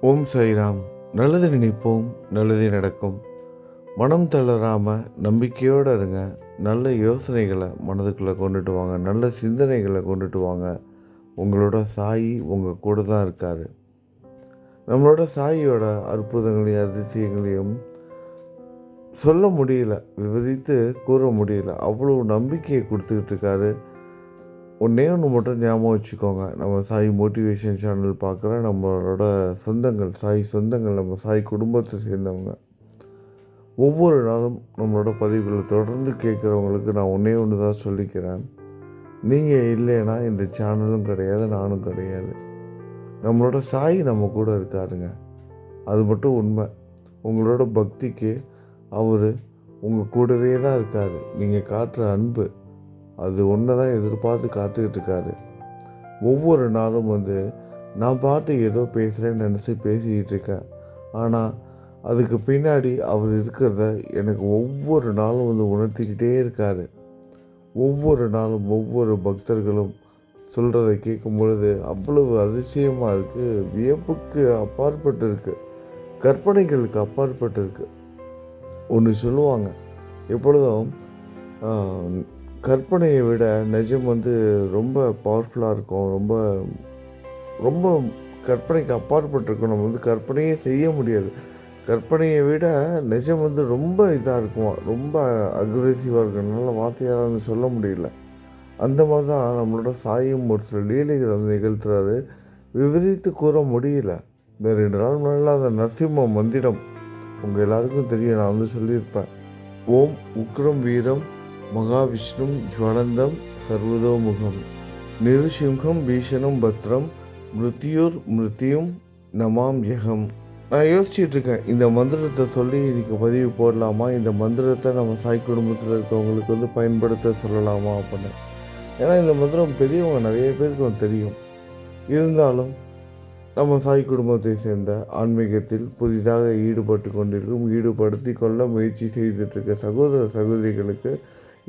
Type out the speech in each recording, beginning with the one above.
ஓம் சாய்ராம். நல்லது நினைப்போம் நல்லதே நடக்கும். மனம் தளராமல் நம்பிக்கையோடு இருங்க. நல்ல யோசனைகளை மனதுக்குள்ளே கொண்டுட்டு வாங்க. நல்ல சிந்தனைகளை கொண்டுட்டு வாங்க. உங்களோட சாயி உங்கள் கூட தான் இருக்கார். நம்மளோட சாயியோட அற்புதங்களையும் அதிசயங்களையும் சொல்ல முடியல விவரித்து கூற முடியல. அவ்வளோ நம்பிக்கையை கொடுத்துக்கிட்டு இருக்காரு. ஒன்றே ஒன்று மட்டும் ஞாபகம் வச்சுக்கோங்க. நம்ம சாய் மோட்டிவேஷன் சேனல் பார்க்குற நம்மளோட சொந்தங்கள் சாய் சொந்தங்கள் நம்ம சாய் குடும்பத்தை சேர்ந்தவங்க. ஒவ்வொரு நாளும் நம்மளோட பதிவுகளை தொடர்ந்து கேட்குறவங்களுக்கு நான் ஒன்றே ஒன்று தான் சொல்லிக்கிறேன். நீங்கள் இல்லைன்னா இந்த சேனலும் கிடையாது நானும் கிடையாது. நம்மளோட சாய் நம்ம கூட இருக்காருங்க. அது மட்டும் உண்மை. உங்களோட பக்திக்கு அவர் உங்கள் கூடவே தான் இருக்கார். நீங்கள் காட்டுற அன்பு அது ஒன்றை தான் எதிர்பார்த்து காத்துக்கிட்டு இருக்காரு ஒவ்வொரு நாளும் வந்து நான் பாட்டு ஏதோ பேசுகிறேன்னு நினச்சி பேசிக்கிட்டு இருக்கேன் ஆனால் அதுக்கு பின்னாடி அவர் இருக்கிறத எனக்கு ஒவ்வொரு நாளும் வந்து உணர்த்திக்கிட்டே இருக்கார். ஒவ்வொரு நாளும் ஒவ்வொரு பக்தர்களும் சொல்கிறத கேட்கும் பொழுது அவ்வளவு அதிசயமாக இருக்குது வியப்புக்கு அப்பாற்பட்டு இருக்குது கற்பனைகளுக்கு அப்பாற்பட்டு இருக்குது ஒன்று சொல்லுவாங்க. எப்பொழுதும் கற்பனையை விட நிஜம் வந்து ரொம்ப பவர்ஃபுல்லாக இருக்கும். ரொம்ப ரொம்ப கற்பனைக்கு அப்பாற்பட்டிருக்கும். நம்ம வந்து கற்பனையே செய்ய முடியாது. கற்பனையை விட நிஜம் வந்து ரொம்ப இதாக இருக்குமா? ரொம்ப அக்ரெசிவாக இருக்கிறதுனால வார்த்தையால் வந்து சொல்ல முடியல. அந்த மாதிரி தான் நம்மளோட சாயும் ஒரு சில லீலைகள் வந்து நிகழ்த்துறாரு. விவரித்து கூற முடியல. இந்த ரெண்டு நாள் முன்னாடி அந்த நரசிம்ம மந்திரம் உங்கள் எல்லாருக்கும் தெரியும். நான் வந்து சொல்லியிருப்பேன். ஓம் உக்ரம் வீரம் மகாவிஷ்ணும் ஜுவலந்தம் சர்வதோமுகம். நிருசிம்ஹம் பீஷணம் பத்ரம் மிருத்யூர் மிருத்தியும் நமாம் யகம். நான் யோசிச்சுட்டு இருக்கேன் இந்த மந்திரத்தை சொல்லி இன்னைக்கு பதிவு போடலாமா? இந்த மந்திரத்தை நம்ம சாய் குடும்பத்தில் இருக்கவங்களுக்கு வந்து பயன்படுத்த சொல்லலாமா அப்படின்னு. ஏன்னா இந்த மந்திரம் பெரியவங்க நிறைய பேருக்கு தெரியும். இருந்தாலும் நம்ம சாய் குடும்பத்தை சேர்ந்த ஆன்மீகத்தில் புதிதாக ஈடுபட்டு கொண்டிருக்கும் ஈடுபடுத்தி கொள்ள முயற்சி செய்துட்டு இருக்க சகோதர சகோதரிகளுக்கு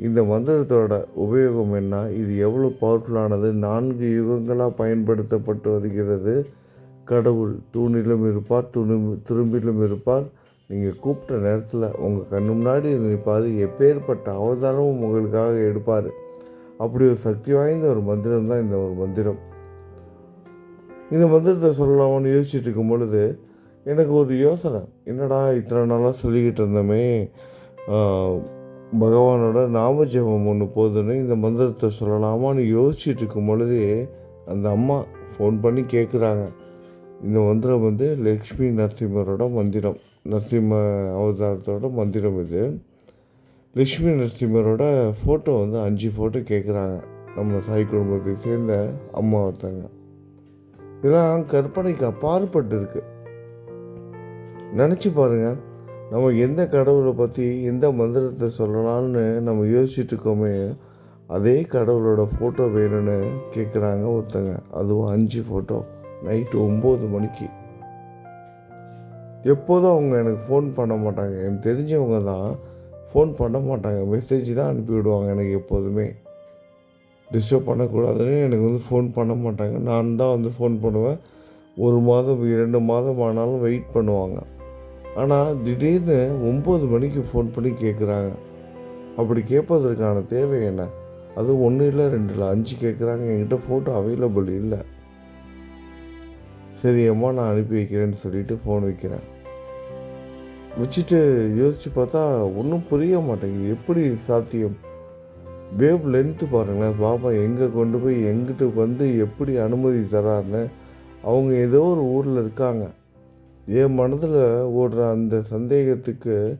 இந்த மந்திரத்தோட உபயோகம் என்ன? இது எவ்வளோ பவர்ஃபுல்லானது நான்கு யுகங்களாக பயன்படுத்தப்பட்டு வருகிறது. கடவுள் தூணிலும் இருப்பார் துணி துரும்பிலும் இருப்பார். நீங்கள் கூப்பிட்ட நேரத்தில் உங்கள் கண்ணு முன்னாடி நிற்பார் எப்பேற்பட்ட அவதாரமும் உங்களுக்காக எடுப்பார். அப்படி ஒரு சக்தி வாய்ந்த ஒரு மந்திரம் தான் இந்த ஒரு மந்திரம். இந்த மந்திரத்தை சொல்லலாம்னு யோசிச்சுட்டு இருக்கும் பொழுது எனக்கு ஒரு யோசனை. என்னடா இத்தனை நாளாக சொல்லிக்கிட்டு இருந்தோமே? பகவானோட நாம ஜெபம் ஒன்று போதுன்னு இந்த மந்திரத்தை சொல்லலாமான்னு யோசிச்சுட்டு இருக்கும் பொழுதே அந்த அம்மா ஃபோன் பண்ணி கேட்குறாங்க இந்த மந்திரம் வந்து லக்ஷ்மி நரசிம்மரோட மந்திரம் நரசிம்ம அவதாரத்தோட மந்திரம் இது. லக்ஷ்மி நரசிம்மரோட ஃபோட்டோ வந்து அஞ்சு ஃபோட்டோ கேட்குறாங்க நம்ம சாய் குடும்பத்தை சேர்ந்த அம்மா ஒருத்தங்க. இதெல்லாம் கற்பனைக்கு அப்பாற்பட்டு இருக்கு. நினச்சி பாருங்கள் நம்ம எந்த கடவுளை பற்றி எந்த மந்திரத்தை சொல்லலாம்னு நம்ம யோசிச்சுட்டு இருக்கோமே அதே கடவுளோட ஃபோட்டோ வேணும்னு கேட்குறாங்க ஒருத்தங்க. அதுவும் அஞ்சு ஃபோட்டோ நைட்டு ஒம்பது மணிக்கு. எப்போதும் அவங்க எனக்கு ஃபோன் பண்ண மாட்டாங்க. எனக்கு தெரிஞ்சவங்க தான் ஃபோன் பண்ண மாட்டாங்க. மெசேஜ் தான் அனுப்பிவிடுவாங்க எனக்கு எப்போதுமே. டிஸ்டர்ப் பண்ணக்கூடாதுன்னு எனக்கு வந்து ஃபோன் பண்ண மாட்டாங்க. நான் தான் வந்து ஃபோன் பண்ணுவேன். ஒரு மாதம் இரண்டு மாதம் ஆனாலும் வெயிட் பண்ணுவாங்க. ஆனால் திடீர்னு ஒம்பது மணிக்கு ஃபோன் பண்ணி கேட்குறாங்க அப்படி கேட்பதற்கான தேவை என்ன? அது ஒன்று இல்லை ரெண்டு இல்லை அஞ்சு கேட்குறாங்க என்கிட்ட ஃபோட்டோ அவைலபிள் இல்லை. சரி அம்மா நான் அனுப்பி வைக்கிறேன்னு சொல்லிட்டு ஃபோன் வைக்கிறேன். வச்சுட்டு யோசித்து பார்த்தா ஒன்றும் புரிய மாட்டேங்குது. எப்படி சாத்தியம்? வேவ் லென்த்து பாருங்களேன். பாபா எங்கே கொண்டு போய் எங்கிட்ட வந்து எப்படி அனுமதி தராருன்னு அவங்க ஏதோ ஒரு ஊரில் இருக்காங்க. என் மனதில் ஓடுற அந்த சந்தேகத்துக்கு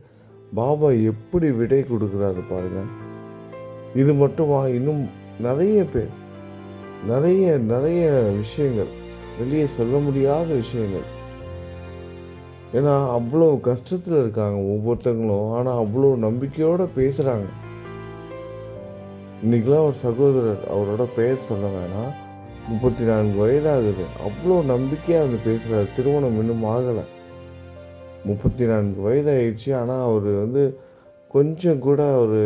பாபா எப்படி விடை கொடுக்குறாரு பாருங்கள் இது மட்டுமா? இன்னும் நிறைய பேர் நிறைய நிறைய விஷயங்கள் வெளியே சொல்ல முடியாத விஷயங்கள். ஏன்னா அவ்வளோ கஷ்டத்தில் இருக்காங்க ஒவ்வொருத்தங்களும். ஆனால் அவ்வளோ நம்பிக்கையோடு பேசுகிறாங்க இன்றைக்கெலாம் ஒரு சகோதரர் அவரோட பெயர் சொல்ல வேணாம். முப்பத்தி நான்கு வயதாகுது. அவ்வளோ நம்பிக்கையாக வந்து பேசுகிறார் திருமணம் இன்னும் ஆகலை. முப்பத்தி நான்கு வயதாகிடுச்சு ஆனால் அவர் வந்து கொஞ்சம் கூட ஒரு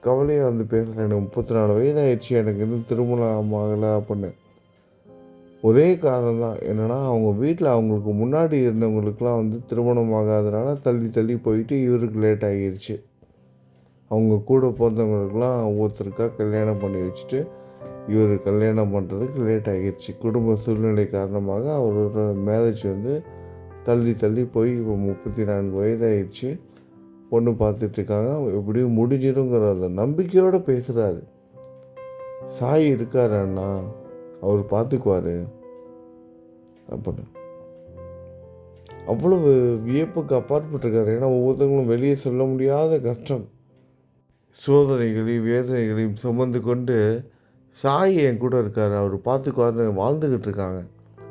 கவலையாக வந்து பேசலை. எனக்கு முப்பத்தி நாலு வயதாகிடுச்சு எனக்கு இன்னும் திருமணம் ஆகலை அப்படின்னு. ஒரே காரணம் தான் என்னென்னா அவங்க வீட்டில் அவங்களுக்கு முன்னாடி இருந்தவங்களுக்குலாம் வந்து திருமணம் ஆகாதனால தள்ளி தள்ளி போயிட்டு இவருக்கு லேட் ஆகிருச்சு. அவங்க கூட பிறந்தவங்களுக்குலாம் ஒவ்வொருத்தருக்காக கல்யாணம் பண்ணி வச்சுட்டு இவர் கல்யாணம் பண்ணுறதுக்கு லேட் ஆகிருச்சு குடும்ப சூழ்நிலை காரணமாக அவரோட மேரேஜ் வந்து தள்ளி தள்ளி போய் இப்போ முப்பத்தி நான்கு வயதாகிடுச்சு பொண்ணு பார்த்துட்ருக்காங்க எப்படியும் முடிஞ்சிடுங்கிற அந்த நம்பிக்கையோடு பேசுகிறாரு சாய் இருக்கார் அண்ணா. அவர் பார்த்துக்குவார். அப்படின்னு. அவ்வளவு வியப்புக்கு அப்பாற்பட்டிருக்காரு ஏன்னா ஒவ்வொருத்தவங்களும் வெளியே சொல்ல முடியாத கஷ்டம். சோதனைகளையும் வேதனைகளையும் சுமந்து கொண்டு சாய் என் கூட இருக்கார். அவர் பார்த்துக்குவாரு வாழ்ந்துக்கிட்டு இருக்காங்க.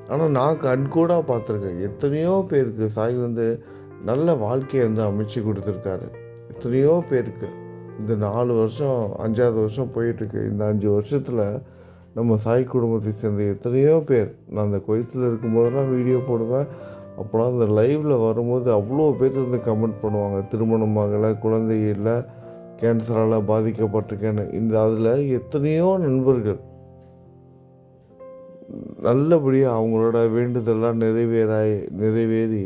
ஆனால் நான் கண்கூடாக பார்த்துருக்கேன். எத்தனையோ பேருக்கு சாய் வந்து நல்ல வாழ்க்கையை வந்து அமைச்சு கொடுத்துருக்காரு. எத்தனையோ பேருக்கு. இந்த நாலு வருஷம் அஞ்சாவது வருஷம் போயிட்டுருக்கு. இந்த அஞ்சு வருஷத்தில் நம்ம சாய் குடும்பத்தை சேர்ந்த எத்தனையோ பேர். நான் அந்த குவைத்தில் இருக்கும்போதெல்லாம் வீடியோ போடுவேன். அப்போலாம் அந்த லைவில் வரும்போது அவ்வளோ பேர் வந்து கமெண்ட் பண்ணுவாங்க. திருமணம் ஆகலை குழந்தை இல்லை கேன்சரால் பாதிக்கப்பட்டிருக்கேன்னு. இந்த அதில் எத்தனையோ நண்பர்கள் நல்லபடியாக அவங்களோட வேண்டுதெல்லாம் நிறைவேறாய் நிறைவேறி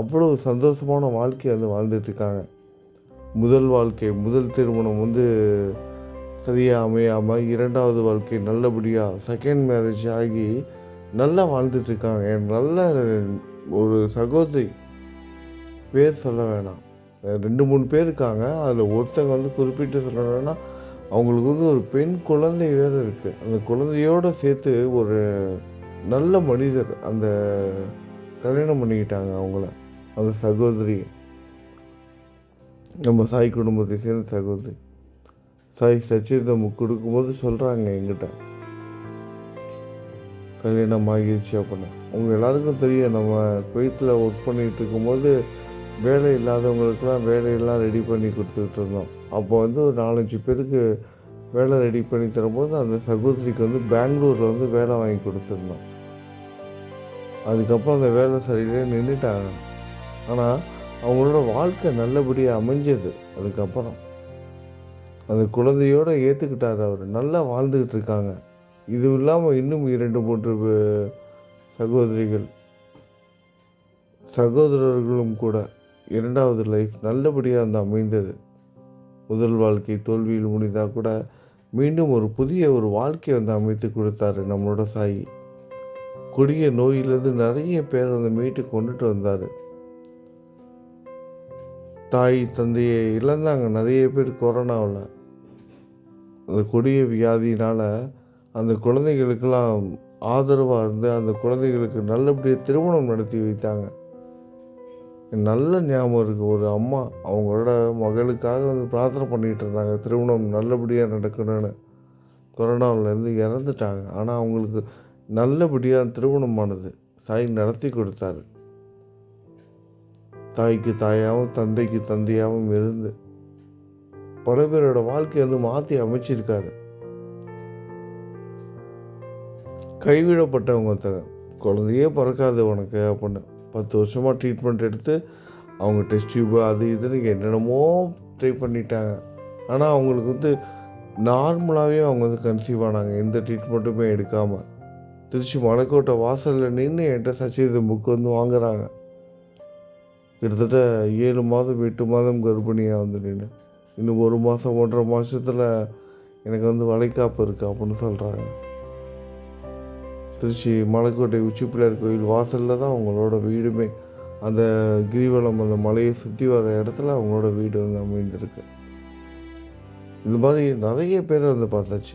அவ்வளோ சந்தோஷமான வாழ்க்கையை வந்து வாழ்ந்துட்டுருக்காங்க. முதல் வாழ்க்கை முதல் திருமணம் வந்து சரியாக அமையாமல் இரண்டாவது வாழ்க்கை நல்லபடியாக செகண்ட் மேரேஜ் ஆகி நல்லா வாழ்ந்துட்டுருக்காங்க. நல்ல ஒரு சகோதரி பேர் சொல்ல வேணாம். ரெண்டு மூணு பேர் இருக்காங்க. அதில் ஒருத்தங்க வந்து குறிப்பிட்டு சொல்லணும்னா அவங்களுக்கு வந்து ஒரு பெண் குழந்தை வேறு இருக்குது அந்த குழந்தையோடு சேர்த்து ஒரு நல்ல மனிதர் அந்த கல்யாணம் பண்ணிக்கிட்டாங்க அவங்கள. அந்த சகோதரி. நம்ம சாய் குடும்பத்தை சேர்ந்த சகோதரி. சாய் சச்சிதம் கொடுக்கும்போது சொல்கிறாங்க எங்கிட்ட கல்யாணம் ஆகிருச்சு அப்படின்னு. அவங்க எல்லாருக்கும் தெரியும் நம்ம குவைத்தில் ஒர்க் பண்ணிகிட்டு இருக்கும்போது வேலை இல்லாதவங்களுக்கெல்லாம் வேலையெல்லாம் ரெடி பண்ணி கொடுத்துக்கிட்டு இருந்தோம். அப்போ வந்து ஒரு நாலஞ்சு பேருக்கு வேலை ரெடி பண்ணி தரும்போது அந்த சகோதரிக்கு வந்து பெங்களூரில் வந்து வேலை வாங்கி கொடுத்துருந்தோம். அதுக்கப்புறம் அந்த வேலை சரியிலே நின்றுட்டாங்க ஆனால் அவங்களோட வாழ்க்கை நல்லபடியாக அமைஞ்சது அதுக்கப்புறம். அந்த குழந்தையோடு ஏற்றுக்கிட்டார் அவர். நல்லா வாழ்ந்துக்கிட்டு இருக்காங்க. இது இல்லாமல் இன்னும் இரண்டு மூன்று சகோதரிகள் சகோதரர்களும் கூட இரண்டாவது லைஃப் நல்லபடியாக அந்த அமைந்தது. முதல் வாழ்க்கை தோல்வியில் முடிந்தால் கூட மீண்டும் ஒரு புதிய ஒரு வாழ்க்கையை வந்து அமைத்து கொடுத்தாரு நம்மளோட சாயி. கொடிய நோயிலிருந்து நிறைய பேர் வந்து மீட்டு கொண்டுட்டு வந்தார். தாய் தந்தையை இழந்தாங்க நிறைய பேர் கொரோனாவில். அந்த கொடிய வியாதியினால் அந்த குழந்தைகளுக்கெல்லாம் ஆதரவாக இருந்து அந்த குழந்தைகளுக்கு நல்லபடியாக திருமணம் நடத்தி வைத்தாங்க. நல்ல ஞாபகம் இருக்குது ஒரு அம்மா அவங்களோட மகளுக்காக வந்து பிரார்த்தனை பண்ணிகிட்டு இருந்தாங்க. திருமணம் நல்லபடியாக நடக்கணும்னு. கொரோனாவிலேருந்து இறந்துட்டாங்க. ஆனால் அவங்களுக்கு நல்லபடியாக திருமணமானது சாய் நடத்தி கொடுத்தாரு. தாய்க்கு தாயாகவும் தந்தைக்கு தந்தையாகவும் இருந்து பல பேரோட வாழ்க்கையை வந்து மாற்றி அமைச்சிருக்காரு. கைவிடப்பட்டவங்க ஒருத்தங்க. குழந்தையே பிறக்காது உனக்கு அப்படின்னு. பத்து வருஷமாக ட்ரீட்மெண்ட் எடுத்து அவங்க டெஸ்ட் டியூபு அது இதுன்னு என்னென்னமோ ட்ரை பண்ணிட்டாங்க. ஆனால் அவங்களுக்கு வந்து நார்மலாகவே அவங்க வந்து கன்சீவ் ஆனாங்க. எந்த ட்ரீட்மெண்ட்டுமே எடுக்காமல் திருச்சி மலைக்கோட்டை வாசலில் நின்று என்கிட்ட சச்சித புக்கு வந்து வாங்குறாங்க. கிட்டத்தட்ட ஏழு மாதம் எட்டு மாதம் கர்ப்பிணியாக வந்து நின்று இன்னும் ஒரு மாதம் ஒன்றரை மாதத்தில் எனக்கு வந்து வளைக்காப்பு இருக்குது அப்படின்னு சொல்கிறாங்க திருச்சி மலைக்கோட்டை உச்சிப்பிள்ளையார் கோயில் வாசலில் தான் அவங்களோட வீடுமே. அந்த கிரிவலம் அந்த மலையை சுற்றி வர இடத்துல அவங்களோட வீடு வந்து அமைந்திருக்கு. இந்த மாதிரி நிறைய பேர் வந்து பார்த்தாச்சு.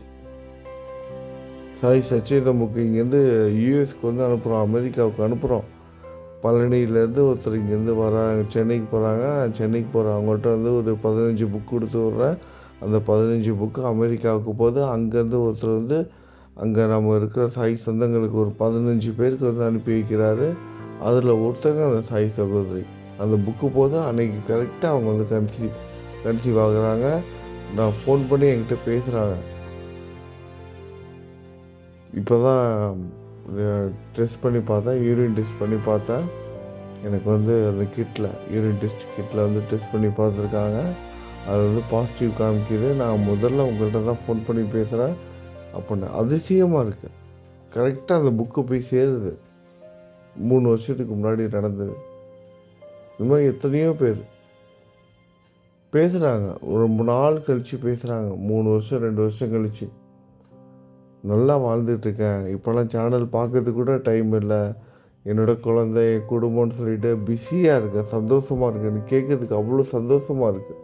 சாய் சச்சிதமுக்கு இங்கேருந்து யூஎஸ்க்கு வந்து அனுப்புகிறோம் அமெரிக்காவுக்கு அனுப்புகிறோம் பழனியிலேருந்து ஒருத்தர் இங்கேருந்து வராங்க சென்னைக்கு போகிறாங்க சென்னைக்கு போகிறேன் அவங்கள்ட்ட வந்து ஒரு பதினஞ்சு புக் கொடுத்து விட்றேன். அந்த பதினஞ்சு புக்கு அமெரிக்காவுக்கு போது அங்கேருந்து ஒருத்தர் வந்து அங்கே நம்ம இருக்கிற சாய் சொந்தங்களுக்கு ஒரு பதினஞ்சு பேருக்கு வந்து அனுப்பி வைக்கிறாரு. அதில் ஒருத்தங்க அந்த சாய் சகோதரி. அந்த புக்கு போது அன்றைக்கி கரெக்டாக அவங்க வந்து கன்சீவ் கன்சீவ் ஆகுறாங்க நான் ஃபோன் பண்ணி என்கிட்ட பேசுகிறாங்க இப்போ தான் டெஸ்ட் பண்ணி பார்த்தேன். யூரின் டெஸ்ட் பண்ணி பார்த்தேன். எனக்கு வந்து அந்த கிட்டில் யூரின் டெஸ்ட் கிட்டில் வந்து டெஸ்ட் பண்ணி பார்த்துருக்காங்க. அது வந்து பாசிட்டிவ் காமிக்குது. நான் முதல்ல உங்கள்கிட்ட தான் ஃபோன் பண்ணி பேசுகிறேன் அப்படின்னு அதிசயமாக இருக்குது கரெக்டாக அந்த புக்கு போய் சேருது. மூணு வருஷத்துக்கு முன்னாடி நடந்தது. இந்த மாதிரி எத்தனையோ பேர் பேசுகிறாங்க ரொம்ப நாள் கழித்து பேசுகிறாங்க மூணு வருஷம் ரெண்டு வருஷம் கழித்து நல்லா வாழ்ந்துட்டுருக்கேன் இப்போல்லாம் சேனல் பார்க்கறதுக்கு கூட டைம் இல்லை. என்னோடய குழந்தை என் குடும்பம்னு சொல்லிட்டு பிஸியாக இருக்கேன் சந்தோஷமாக இருக்குன்னு கேட்கறதுக்கு அவ்வளோ சந்தோஷமாக இருக்குது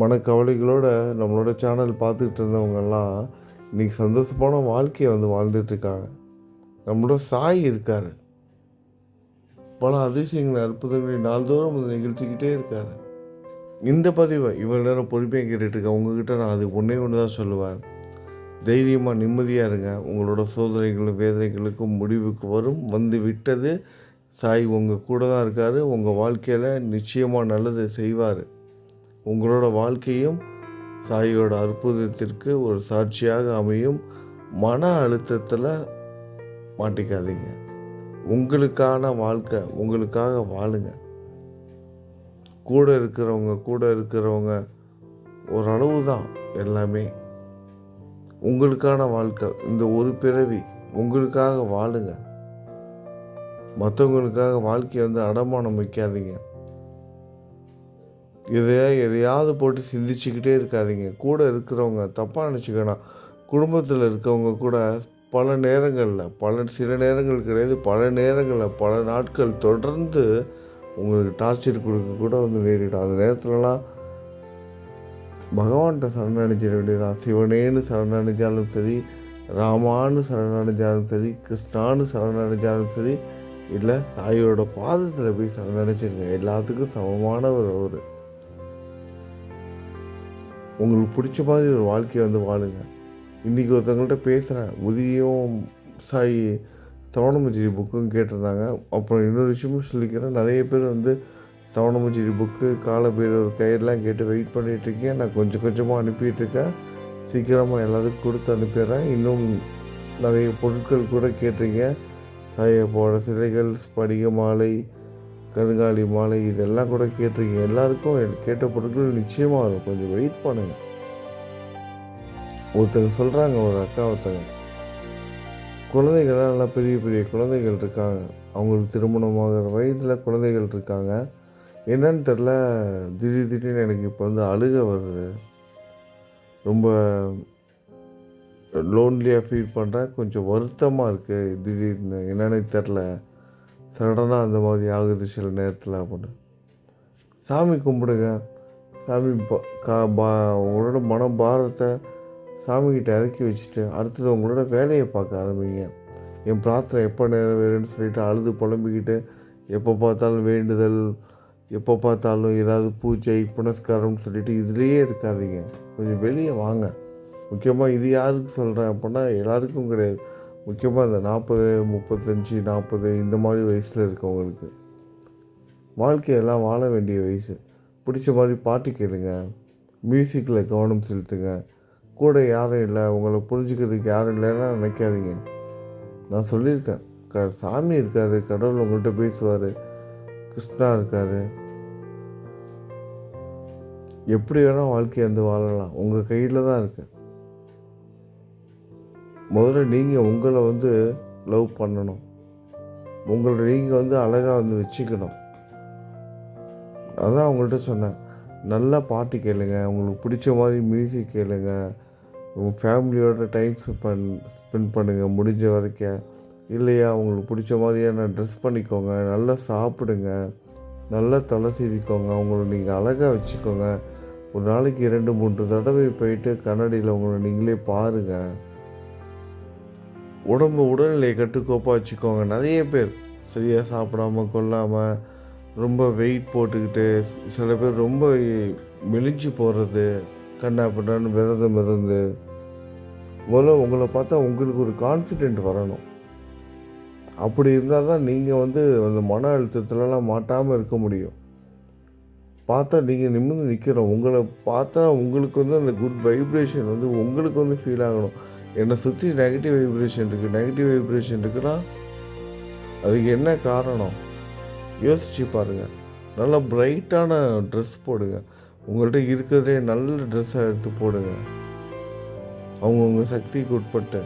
மனக்கவலைகளோட நம்மளோட சேனல் பார்த்துக்கிட்டு இருந்தவங்கெல்லாம் இன்றைக்கி சந்தோஷமான வாழ்க்கையை வந்து வாழ்ந்துட்டுருக்காங்க. நம்மளோட சாய் இருக்கார். பல அதிசயங்கள் அற்புதங்களை நாள்தோறும் வந்து நிகழ்த்திக்கிட்டே இருக்கார். இந்த பதிவை இவ்வளோ நேரம் பொறுமையாக கேட்டுட்ருக்கேன் உங்ககிட்ட நான் அது ஒன்றே ஒன்று தான் சொல்லுவேன். தைரியமாக நிம்மதியாக இருங்க. உங்களோட சோதனைகளும் வேதனைகளுக்கும் முடிவுக்கு வரும். வந்து விட்டது. சாய் உங்கள் கூட தான் இருக்கார். உங்கள் வாழ்க்கையில் நிச்சயமாக நல்லது செய்வார். உங்களோட வாழ்க்கையும் சாயோட அற்புதத்திற்கு ஒரு சாட்சியாக அமையும். மன அழுத்தத்தில் மாட்டிக்காதீங்க. உங்களுக்கான வாழ்க்கை உங்களுக்காக வாழுங்க. கூட இருக்கிறவங்க கூட இருக்கிறவங்க ஓரளவு தான் எல்லாமே. உங்களுக்கான வாழ்க்கை இந்த ஒரு பிறவி உங்களுக்காக வாழுங்க. மற்றவங்களுக்காக வாழ்க்கையை வந்து அடமானம் வைக்காதீங்க. எதையா எதையாவது போட்டு சிந்திச்சுக்கிட்டே இருக்காதீங்க. கூட இருக்கிறவங்க தப்பாக நினச்சிக்கணும் குடும்பத்தில் இருக்கவங்க கூட பல நேரங்களில் பல சில நேரங்கள் கிடையாது பல நேரங்களில் பல நாட்கள் தொடர்ந்து உங்களுக்கு டார்ச்சர் கொடுக்க கூட வந்து நேரிடும். அந்த நேரத்துலலாம் பகவான்கிட்ட சரணடைஞ்சிட வேண்டியதுதான். சிவனேன்னு சரணடைஞ்சாலும் சரி ராமான்னு சரணடைஞ்சாலும் சரி கிருஷ்ணான்னு சரணடைஞ்சாலும் சரி இல்லை சாயோட பாதத்தில் போய் சரணடைஞ்சிருங்க. எல்லாத்துக்கும் சமமானவர் அவர். உங்களுக்கு பிடிச்ச மாதிரி ஒரு வாழ்க்கையை வந்து வாழுங்க. இன்றைக்கி ஒருத்தவங்கள்ட்ட பேசுகிறேன் உதியும் சாய் தவணமஞ்சிரி புக்கும் கேட்டிருந்தாங்க. அப்புறம் இன்னொரு விஷயமும் சொல்லிக்கிறேன். நிறைய பேர் வந்து தவணமஞ்சிரி புக்கு காலபைரவர் கயிறுலாம் கேட்டு வெயிட் பண்ணிகிட்ருக்கேன் நான் கொஞ்சம் கொஞ்சமாக அனுப்பிட்டுருக்கேன். சீக்கிரமாக எல்லாத்துக்கும் கொடுத்து அனுப்பிடுறேன். இன்னும் நிறைய பொருட்கள் கூட கேட்டிருங்க சாயப்போட சிலைகள் ஸ்படிக மாலை கருங்காலி மாலை இதெல்லாம் கூட கேட்டிருக்கீங்க. எல்லாருக்கும் கேட்ட பொருட்கள் நிச்சயமாக வரும். கொஞ்சம் வெயிட் பண்ணுங்கள் ஒருத்தங்க சொல்கிறாங்க ஒரு அக்கா ஒருத்தங்க. குழந்தைகள்லாம் நல்லா பெரிய பெரிய குழந்தைகள் இருக்காங்க. அவங்களுக்கு திருமணமாகிற வயதில் குழந்தைகள் இருக்காங்க. என்னன்னு தெரில திடீர் திடீர்னு எனக்கு இப்போ வந்து அழுக வருது. ரொம்ப லோன்லியாக ஃபீல் பண்ணுறேன் கொஞ்சம் வருத்தமாக இருக்குது திடீர்னு என்னன்னு தெரில சடனாக அந்த மாதிரி ஆகுது சில நேரத்தில் அப்படின்னு. சாமி கும்பிடுங்க. சாமி கா பா உங்களோட மன பாரத்தை சாமிக்கிட்ட இறக்கி வச்சுட்டு அடுத்தது உங்களோட வேலையை பார்க்க ஆரம்பிங்க. என் பிரார்த்தனை எப்போ நிறைவேறுன்னு சொல்லிட்டு அழுது புலம்பிக்கிட்டு எப்போ பார்த்தாலும் வேண்டுதல் எப்போ பார்த்தாலும் ஏதாவது பூஜை புனஸ்காரம்னு சொல்லிட்டு இதுலேயே இருக்காதீங்க. கொஞ்சம் வெளியே வாங்க. முக்கியமாக இது யாருக்கு சொல்கிறேன் அப்படின்னா எல்லாருக்கும் கிடையாது. முக்கியமாக இந்த நாற்பது முப்பத்தஞ்சு நாற்பது இந்த மாதிரி வயசில் இருக்கவங்களுக்கு வாழ்க்கையெல்லாம் வாழ வேண்டிய வயசு. பிடிச்ச மாதிரி பாட்டு கேளுங்க. மியூசிக்கில் கவனம் செலுத்துங்க. கூட யாரும் இல்லை. உங்களை புரிஞ்சுக்கிறதுக்கு யாரும் இல்லைன்னா நினைக்காதீங்க. நான் சொல்லியிருக்கேன். க சாமி இருக்கார். கடவுள் உங்கள்கிட்ட பேசுவார். கிருஷ்ணா இருக்கார். எப்படி வேணால் வாழ்க்கையை வந்து வாழலாம். உங்கள் கையில் தான் இருக்குது முதல்ல நீங்கள் உங்களை வந்து லவ் பண்ணணும். உங்களை நீங்கள் வந்து அழகாக வந்து வச்சுக்கணும். அதான் அவங்கள்ட்ட சொன்னேன். நல்லா பாட்டு கேளுங்க. உங்களுக்கு பிடிச்ச மாதிரி மியூசிக் கேளுங்க. உங்கள் ஃபேமிலியோட டைம் ஸ்பெண்ட் ஸ்பெண்ட் பண்ணுங்கள் முடிஞ்ச வரைக்கும். இல்லையா உங்களுக்கு பிடிச்ச மாதிரியான ட்ரெஸ் பண்ணிக்கோங்க. நல்லா சாப்பிடுங்க. நல்லா தலை சீவிக்கோங்க. உங்களை நீங்கள் அழகாக வச்சுக்கோங்க. ஒரு நாளைக்கு இரண்டு மூன்று தடவை போயிட்டு கண்ணாடியில் உங்களை நீங்களே பாருங்கள் உடம்பு உடல்நிலையை கட்டுக்கோப்பாக வச்சுக்கோங்க. நிறைய பேர் சரியாக சாப்பிடாம கொள்ளாமல் ரொம்ப வெயிட் போட்டுக்கிட்டு சில பேர் ரொம்ப மெலிஞ்சு போகிறது கண்ணா பண்ணான்னு விரதம் இருந்து முதல்ல உங்களை பார்த்தா உங்களுக்கு ஒரு கான்ஃபிடென்ட் வரணும். அப்படி இருந்தால் தான் நீங்கள் வந்து அந்த மன அழுத்தத்துலலாம் மாட்டாமல் இருக்க முடியும். பார்த்தா நீங்கள் நிமிர்ந்து நிற்கிறோம் உங்களை பார்த்தா உங்களுக்கு வந்து அந்த குட் வைப்ரேஷன் வந்து உங்களுக்கு வந்து ஃபீல் ஆகணும். என்னை சுற்றி நெகட்டிவ் வைப்ரேஷன் இருக்குது நெகட்டிவ் வைப்ரேஷன் இருக்குன்னா அதுக்கு என்ன காரணம்? யோசிச்சு பாருங்கள் நல்லா பிரைட்டான ட்ரெஸ் போடுங்க. உங்கள்கிட்ட இருக்கிறதே நல்ல ட்ரெஸ்ஸாக எடுத்து போடுங்க. அவங்கவுங்க சக்திக்கு உட்பட்டு.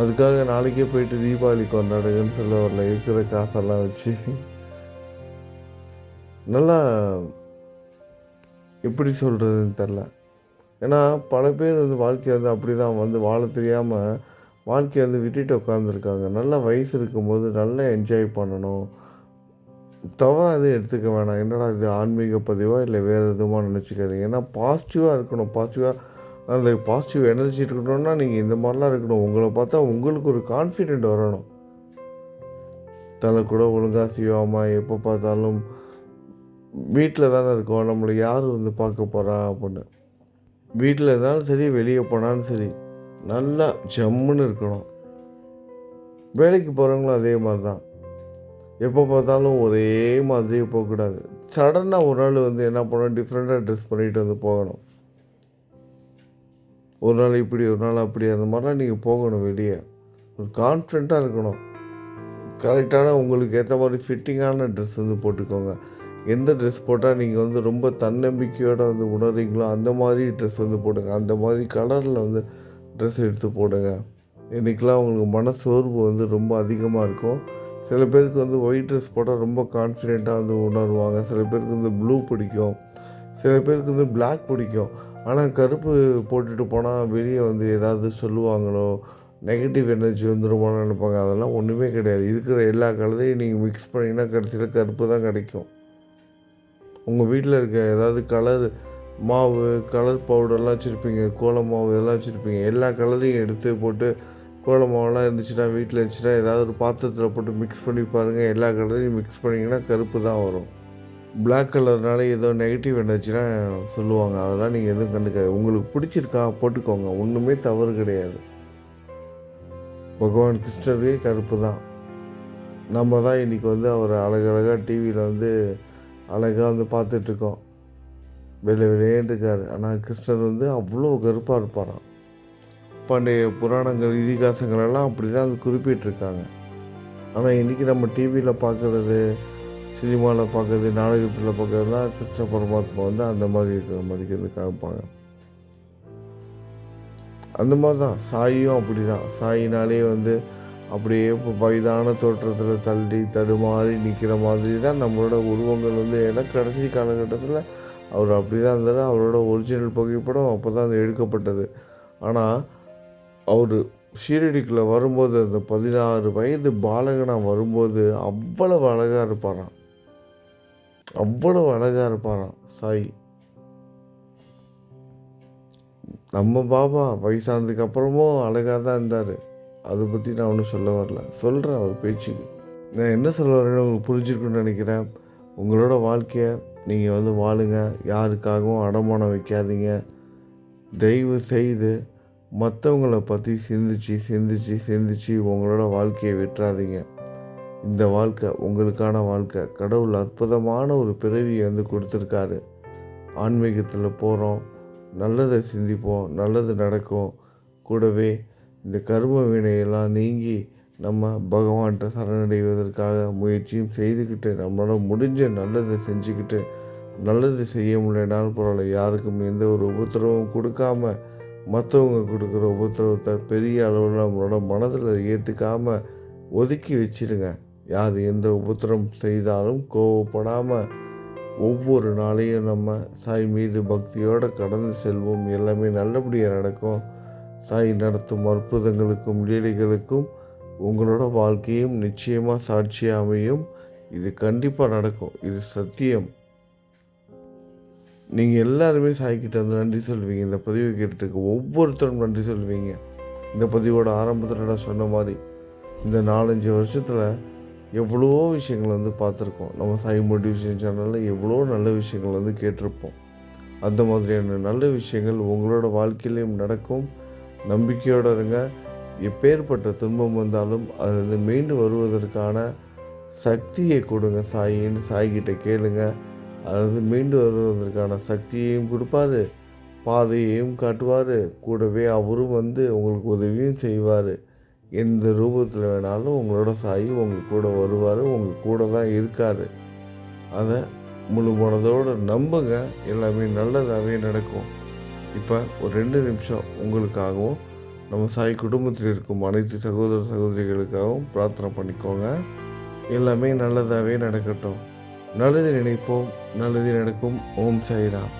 அதுக்காக நாளைக்கே போயிட்டு தீபாவளி கொண்டாடுங்கன்னு சொல்ல வரல. இருக்கிற காசெல்லாம் வச்சு. நல்லா எப்படி சொல்கிறதுன்னு தெரில ஏன்னா பல பேர் வந்து வாழ்க்கையை வந்து அப்படி தான் வந்து வாழ தெரியாமல் வாழ்க்கையை வந்து விட்டுட்டு உட்காந்துருக்காங்க நல்ல வயசு இருக்கும்போது நல்லா என்ஜாய் பண்ணணும். தவறாக எதுவும் எடுத்துக்க வேணாம். என்னடா இது ஆன்மீக பதிவாக இல்லை வேறு எதுவுமா நினச்சிக்காதீங்க. ஏன்னா பாசிட்டிவாக இருக்கணும். பாசிட்டிவாக அந்த பாசிட்டிவ் எனர்ஜி இருக்கணும்னா நீங்கள் இந்த மாதிரிலாம் இருக்கணும். உங்களை பார்த்தா உங்களுக்கு ஒரு கான்ஃபிடென்ட் வரணும். தலை கூட ஒழுங்காக செய்யாமல் எப்போ பார்த்தாலும் வீட்டில் தானே இருக்கோம். நம்மளை யார் வந்து பார்க்க போகிறா அப்படின்னு. வீட்டில் இருந்தாலும் சரி வெளியே போனாலும் சரி நல்லா ஜம்முன்னு இருக்கணும். வேலைக்கு போகிறவங்களும் அதே மாதிரி தான். எப்போ பார்த்தாலும் ஒரே மாதிரியே போகக்கூடாது. சடனாக ஒரு நாள் வந்து என்ன பண்ணணும்? டிஃப்ரெண்ட்டாக ட்ரெஸ் பண்ணிட்டு வந்து போகணும். ஒரு நாள் இப்படி ஒரு நாள் அப்படி அந்த மாதிரிலாம் நீங்கள் போகணும் வெளியே. ஒரு கான்ஃபிடண்ட்டாக இருக்கணும். கரெக்டான உங்களுக்கு ஏற்ற மாதிரி ஃபிட்டிங்கான ட்ரெஸ் வந்து போட்டுக்கோங்க. எந்த ட்ரெஸ் போட்டால் நீங்கள் வந்து ரொம்ப தன்னம்பிக்கையோடு வந்து உணர்றீங்களோ அந்த மாதிரி ட்ரெஸ் வந்து போடுங்க. அந்த மாதிரி கலரில் வந்து ட்ரெஸ் எடுத்து போடுங்க. இன்றைக்கெலாம் உங்களுக்கு மன சோர்வு வந்து ரொம்ப அதிகமாக இருக்கும். சில பேருக்கு வந்து ஒயிட் ட்ரெஸ் போட்டால் ரொம்ப கான்ஃபிடெண்ட்டாக வந்து உணர்வாங்க. சில பேருக்கு வந்து ப்ளூ பிடிக்கும். சில பேருக்கு வந்து பிளாக் பிடிக்கும். ஆனால் கருப்பு போட்டுட்டு போனால் வெளியே வந்து ஏதாவது சொல்லுவாங்களோ நெகட்டிவ் எனர்ஜி வந்துருமான்னு நினைப்பாங்க. அதெல்லாம் ஒன்றுமே கிடையாது. இருக்கிற எல்லா கலரையும் நீங்கள் மிக்ஸ் பண்ணிங்கன்னா கடைசியில் கருப்பு தான் கிடைக்கும். உங்கள் வீட்டில் இருக்க ஏதாவது கலர் மாவு கலர் பவுடர்லாம் வச்சுருப்பீங்க கோலம் மாவு இதெல்லாம் வச்சுருப்பீங்க. எல்லா கலரையும் எடுத்து போட்டு கோலம் மாவுலாம் இருந்துச்சுன்னா வீட்டில் இருந்துச்சுன்னா ஏதாவது ஒரு பாத்திரத்தில் போட்டு மிக்ஸ் பண்ணி பாருங்கள் எல்லா கலரையும் மிக்ஸ் பண்ணிங்கன்னா கருப்பு தான் வரும். பிளாக் கலர்னால ஏதோ நெகட்டிவ் எனர்ஜினா சொல்லுவாங்க. அதெல்லாம் நீங்கள் எதுவும் கண்டுக்காது உங்களுக்கு பிடிச்சிருக்கா போட்டுக்கோங்க. ஒன்றுமே தவறு கிடையாது. பகவான் கிருஷ்ணரே கருப்பு தான். நம்ம தான் இன்றைக்கி வந்து அவர் அழகழகாக டிவியில் வந்து அழகாக வந்து பார்த்துட்ருக்கோம். வெளிய வெளியேன்னு இருக்கார். ஆனால் கிருஷ்ணர் வந்து அவ்வளோ கருப்பாக இருப்பாராம் பண்டைய புராணங்கள் இதிகாசங்கள் எல்லாம் அப்படி தான் வந்து குறிப்பிட்டிருக்காங்க ஆனால் இன்றைக்கி நம்ம டிவியில் பார்க்குறது சினிமாவில் பார்க்குறது நாடகத்தில் பார்க்குறதுலாம் கிருஷ்ண பரமாத்மா வந்து அந்த மாதிரி இருக்கிற மாதிரி வந்து காமிப்பாங்க. அந்த மாதிரி தான் சாயியும் அப்படி தான் சாயினாலே வந்து அப்படியே இப்போ வயதான தோற்றத்தில் தள்ளி தடுமாறி நிற்கிற மாதிரி தான் நம்மளோட உருவங்கள் வந்து. ஏன்னா கடைசி காலகட்டத்தில் அவர் அப்படி தான் இருந்தார். அவரோட ஒரிஜினல் புகைப்படம் அப்போ தான் அது எடுக்கப்பட்டது. ஆனால் அவர் ஷீரடிக்குள்ளே வரும்போது அந்த பதினாறு வயது பாலகனாக வரும்போது அவ்வளவு அழகாக இருப்பாராம். அவ்வளவு அழகாக இருப்பாராம் சாய். நம்ம பாபா வயசானதுக்கு அப்புறமும் அழகாக தான் இருந்தார். அதை பற்றி நான் ஒன்றும் சொல்ல வரல. சொல்கிறேன் அவர் பேச்சுக்கு. நான் என்ன சொல்ல வரேன்னு உங்களுக்கு புரிஞ்சிருக்குன்னு நினைக்கிறேன். உங்களோட வாழ்க்கையை நீங்கள் வந்து வாழுங்க. யாருக்காகவும் அடமானம் வைக்காதீங்க. தயவு செய்து மற்றவங்கள பற்றி சிந்திச்சு சிந்திச்சு சிந்திச்சு உங்களோட வாழ்க்கையை விட்டுறாதீங்க. இந்த வாழ்க்கை உங்களுக்கான வாழ்க்கை. கடவுள் அற்புதமான ஒரு பிறவியை வந்து கொடுத்துருக்காரு. ஆன்மீகத்தில் போகிறோம் நல்லதை சிந்திப்போம். நல்லது நடக்கும். கூடவே இந்த கர்ம வினையெல்லாம் நீங்கி நம்ம பகவான்கிட்ட சரணடைவதற்காக முயற்சியும் செய்துக்கிட்டு நம்மளால் முடிஞ்ச நல்லதை செஞ்சுக்கிட்டு நல்லது செய்ய முடியலனாலும் பரவாயில்ல. யாருக்கும் எந்த ஒரு உபத்திரவும் கொடுக்காம மற்றவங்க கொடுக்குற உபத்திரவத்தை பெரிய அளவில் நம்மளோட மனதில் ஏற்றுக்காமல் ஒதுக்கி வச்சிடுங்க யார் எந்த உபத்திரம் செய்தாலும் கோவப்படாமல் ஒவ்வொரு நாளையும் நம்ம சாய் மீது பக்தியோடு கடந்து செல்வோம். எல்லாமே நல்லபடியாக நடக்கும். சாய் நடத்தும் அற்புதங்களுக்கும் லீலைகளுக்கும் உங்களோட வாழ்க்கையும் நிச்சயமாக சாட்சியாக அமையும் இது கண்டிப்பாக நடக்கும். இது சத்தியம். நீங்கள் எல்லாருமே சாய்கிட்ட வந்து நன்றி சொல்வீங்க. இந்த பதிவை கேட்டுக்கு ஒவ்வொருத்தரும் நன்றி சொல்வீங்க. இந்த பதிவோட ஆரம்பத்தில் நான் சொன்ன மாதிரி இந்த நாலஞ்சு வருஷத்தில் எவ்வளோ விஷயங்கள் வந்து பார்த்துருக்கோம். நம்ம சாய் மோட்டிவேஷன் சேனலில் எவ்வளோ நல்ல விஷயங்கள் வந்து கேட்டிருப்போம். அந்த மாதிரியான நல்ல விஷயங்கள் உங்களோட வாழ்க்கையிலையும் நடக்கும். நம்பிக்கையோடு இருங்க. எப்பேற்பட்ட துன்பம் வந்தாலும் அதிலிருந்து மீண்டு வருவதற்கான சக்தியை கொடுங்க. சாயின்னு சாய்கிட்ட கேளுங்க. அதிலிருந்து மீண்டு வருவதற்கான சக்தியையும் கொடுப்பாரு. பாதையையும் காட்டுவார். கூடவே அவரும் வந்து உங்களுக்கு உதவியும் செய்வார். எந்த ரூபத்தில் வேணாலும் உங்களோட சாய் உங்கள் கூட வருவார். உங்கள் கூட தான் இருக்கார். அதை முழு மனதோடு நம்புங்க. எல்லாமே நல்லதாகவே நடக்கும். இப்போ ஒரு ரெண்டு நிமிஷம் உங்களுக்காகவும் நம்ம சாய் குடும்பத்தில் இருக்கும் அனைத்து சகோதர சகோதரிகளுக்காகவும் பிரார்த்தனை பண்ணிக்கோங்க. எல்லாமே நல்லதாகவே நடக்கட்டும். நல்லது நினைப்போம் நல்லது நடக்கும். ஓம் சாய்ராம்.